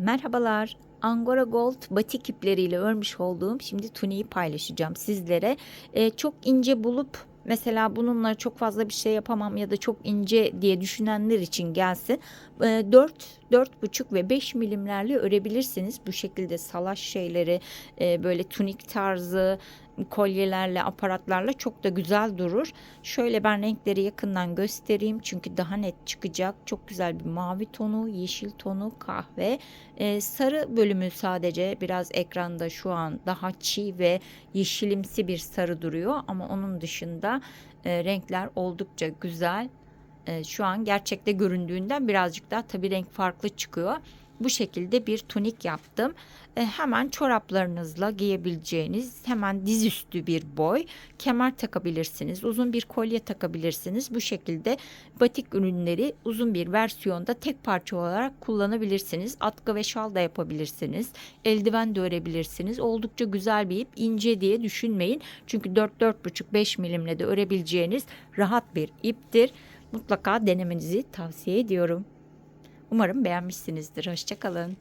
Merhabalar. Angora Gold batik ipleriyle örmüş olduğum şimdi tuniği paylaşacağım sizlere. Ee, çok ince bulup mesela bununla çok fazla bir şey yapamam ya da çok ince diye düşünenler için gelsin. Ee, 4 4,5 ve 5 milimlerle örebilirsiniz. Bu şekilde salaş şeyleri e, böyle tunik tarzı kolyelerle aparatlarla çok da güzel durur. Şöyle ben renkleri yakından göstereyim çünkü daha net çıkacak. Çok güzel bir mavi tonu, yeşil tonu, kahve. Ee, sarı bölümü sadece biraz ekranda şu an daha çiğ ve yeşilimsi bir sarı duruyor ama onun dışında e, renkler oldukça güzel. E, şu an gerçekte göründüğünden birazcık daha tabii renk farklı çıkıyor. Bu şekilde bir tunik yaptım. E, hemen çoraplarınızla giyebileceğiniz hemen dizüstü bir boy kemer takabilirsiniz. Uzun bir kolye takabilirsiniz. Bu şekilde batik ürünleri uzun bir versiyonda tek parça olarak kullanabilirsiniz. Atkı ve şal da yapabilirsiniz. Eldiven de örebilirsiniz. Oldukça güzel bir ip. ince diye düşünmeyin. Çünkü 4-4,5-5 milimle de örebileceğiniz rahat bir iptir. Mutlaka denemenizi tavsiye ediyorum. Umarım beğenmişsinizdir. Hoşçakalın.